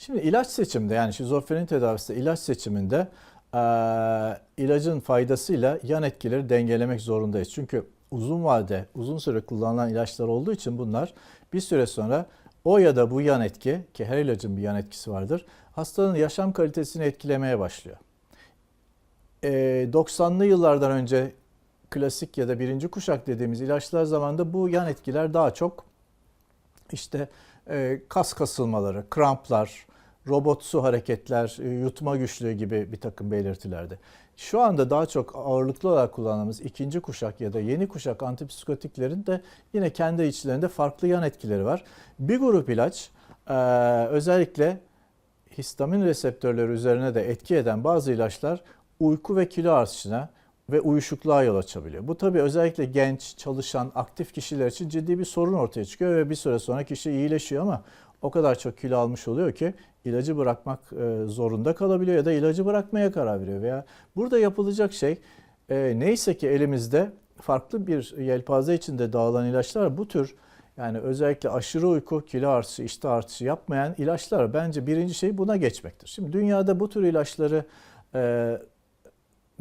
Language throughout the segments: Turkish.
Şimdi ilaç seçiminde yani şizofreni tedavisinde ilaç seçiminde eee, ilacın faydasıyla yan etkileri dengelemek zorundayız. Çünkü uzun vade, uzun süre kullanılan ilaçlar olduğu için bunlar bir süre sonra o ya da bu yan etki ki her ilacın bir yan etkisi vardır. Hastanın yaşam kalitesini etkilemeye başlıyor. Eee, 90'lı yıllardan önce klasik ya da birinci kuşak dediğimiz ilaçlar zamanında bu yan etkiler daha çok işte e, kas kasılmaları, kramplar, robotsu hareketler, e, yutma güçlüğü gibi bir takım belirtilerdi. Şu anda daha çok ağırlıklı olarak kullandığımız ikinci kuşak ya da yeni kuşak antipsikotiklerin de yine kendi içlerinde farklı yan etkileri var. Bir grup ilaç e, özellikle histamin reseptörleri üzerine de etki eden bazı ilaçlar uyku ve kilo artışına ve uyuşukluğa yol açabiliyor. Bu tabii özellikle genç, çalışan, aktif kişiler için ciddi bir sorun ortaya çıkıyor ve bir süre sonra kişi iyileşiyor ama o kadar çok kilo almış oluyor ki ilacı bırakmak e, zorunda kalabiliyor ya da ilacı bırakmaya karar veriyor veya burada yapılacak şey e, neyse ki elimizde farklı bir yelpaze içinde dağılan ilaçlar bu tür yani özellikle aşırı uyku, kilo artışı, iştah artışı yapmayan ilaçlar bence birinci şey buna geçmektir. Şimdi dünyada bu tür ilaçları e,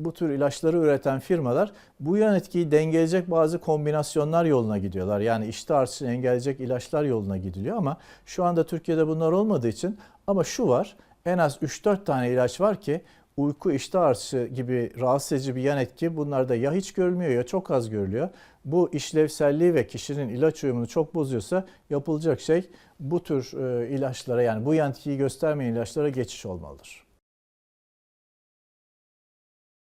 bu tür ilaçları üreten firmalar bu yan etkiyi dengeleyecek bazı kombinasyonlar yoluna gidiyorlar. Yani iştah artışını engelleyecek ilaçlar yoluna gidiliyor ama şu anda Türkiye'de bunlar olmadığı için ama şu var en az 3-4 tane ilaç var ki uyku iştah artışı gibi rahatsız edici bir yan etki bunlarda ya hiç görülmüyor ya çok az görülüyor. Bu işlevselliği ve kişinin ilaç uyumunu çok bozuyorsa yapılacak şey bu tür e, ilaçlara yani bu yan etkiyi göstermeyen ilaçlara geçiş olmalıdır.